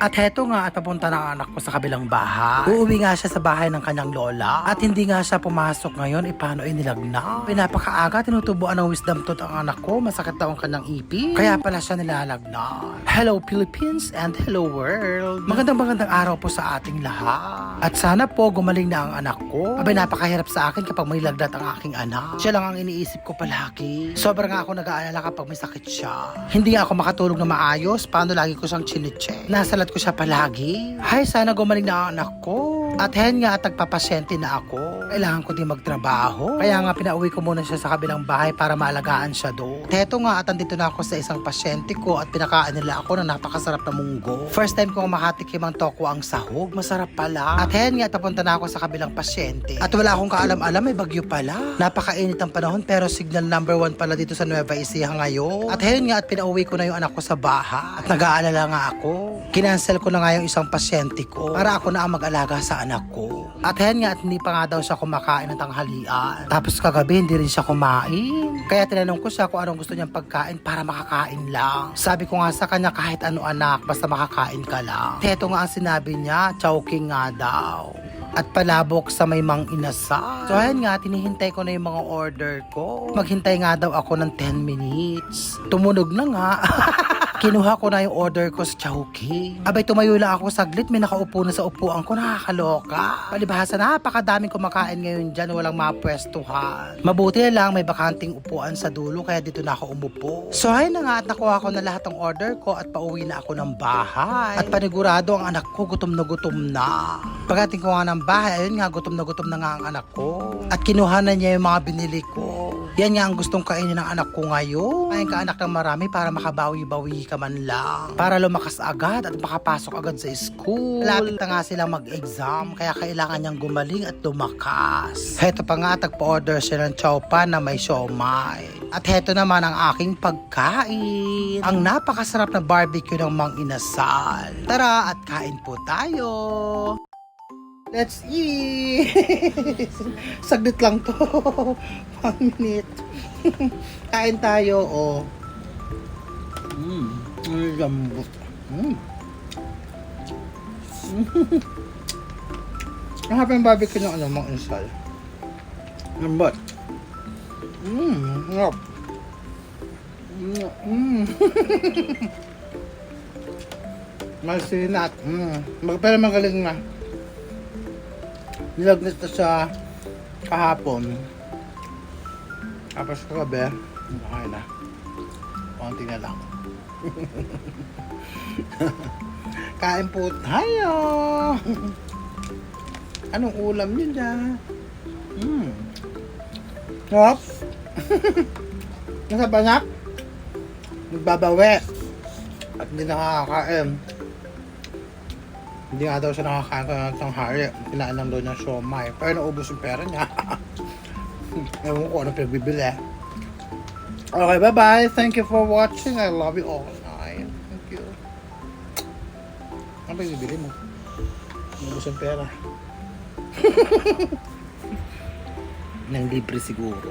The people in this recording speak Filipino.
At heto nga at papunta na ang anak ko sa kabilang bahay. Uuwi nga siya sa bahay ng kanyang lola. At hindi nga siya pumasok ngayon, e paano inilagna? Pinapakaaga, tinutubuan ng wisdom tooth ang anak ko. Masakit daw ang kanyang ipi. Kaya pala siya nilalagna. Hello Philippines and hello world. Magandang magandang araw po sa ating lahat. At sana po gumaling na ang anak ko. Abay napakahirap sa akin kapag may lagnat ang aking anak. Siya lang ang iniisip ko palagi. Sobrang ako nag-aalala kapag may sakit siya. Hindi ako makatulog na maayos. Paano lagi ko siyang chineche? Nasalat ko siya palagi. Hay, sana gumaling na ang anak ko. At hen nga at nagpapasyente na ako. Kailangan ko din magtrabaho. Kaya nga pinauwi ko muna siya sa kabilang bahay para maalagaan siya doon. Teto nga at andito na ako sa isang pasyente ko at pinakaan nila ako ng napakasarap na munggo. First time ko makatikim ang toko ang sahog. Masarap pala. At hen nga tapunta na ako sa kabilang pasyente. At wala akong kaalam-alam may bagyo pala. Napakainit ang panahon pero signal number one pala dito sa Nueva Ecija ngayon. At hen nga at pinauwi ko na yung anak ko sa bahay. At nag-aalala nga ako. Kinansel ko na nga yung isang pasyente ko para ako na ang mag-alaga sa anak ko. At hen nga at hindi pa nga daw siya kumakain ng tanghalian. Tapos kagabi hindi rin siya kumain. Kaya tinanong ko siya kung anong gusto niyang pagkain para makakain lang. Sabi ko nga sa kanya kahit ano anak basta makakain ka lang. Teto nga ang sinabi niya, chowking nga daw at palabok sa may mang inasal. So ayan nga, tinihintay ko na yung mga order ko. Maghintay nga daw ako ng 10 minutes. Tumunog na nga. Kinuha ko na yung order ko sa Chowking. Abay, tumayo lang ako saglit. May nakaupo na sa upuan ko. Nakakaloka. Palibhasa, napakadaming kumakain ngayon dyan. Walang mapwestuhan. Mabuti lang may bakanting upuan sa dulo. Kaya dito na ako umupo. So, ayun na nga. At nakuha ko na lahat ng order ko. At pauwi na ako ng bahay. At panigurado ang anak ko gutom na gutom na. Pagdating ko nga ng bahay, ayun nga, gutom na gutom na nga ang anak ko. At kinuha na niya yung mga binili ko. Yan nga ang gustong kainin ng anak ko ngayon. Kain ka anak ng marami para makabawi-bawi ka man lang. Para lumakas agad at makapasok agad sa school. Malapit na nga silang mag-exam, kaya kailangan niyang gumaling at lumakas. Heto pa nga, tagpa-order siya ng chowpan na may siomay. At heto naman ang aking pagkain. Ang napakasarap na barbecue ng Mang Inasal. Tara at kain po tayo. Let's eat! Saglit lang to. One minute. Kain tayo, oh. Mmm, ang lambot. Mmm. Ang happy yung barbecue ng ano, mga insal. Lambot. Mmm, ngap. Mmm. Masinat. Mmm. Pero magaling na. Nilagnat na sa kahapon. Tapos kagabi, okay na. Konti na lang. Kain po tayo! Anong ulam niyo dyan? Hmm. Hop! Nasa banak? Nagbabawi. At hindi nakakain. Hindi nga daw siya nakakain ka ng tanghari. Kinain lang daw niya siomay. Pero naubos yung pera niya. Ewan ko ano pinagbibili. Okay, bye-bye. Thank you for watching. I love you all. Ay, thank you. Ano pinagbibili mo? Naubos yung pera. Nang libre siguro.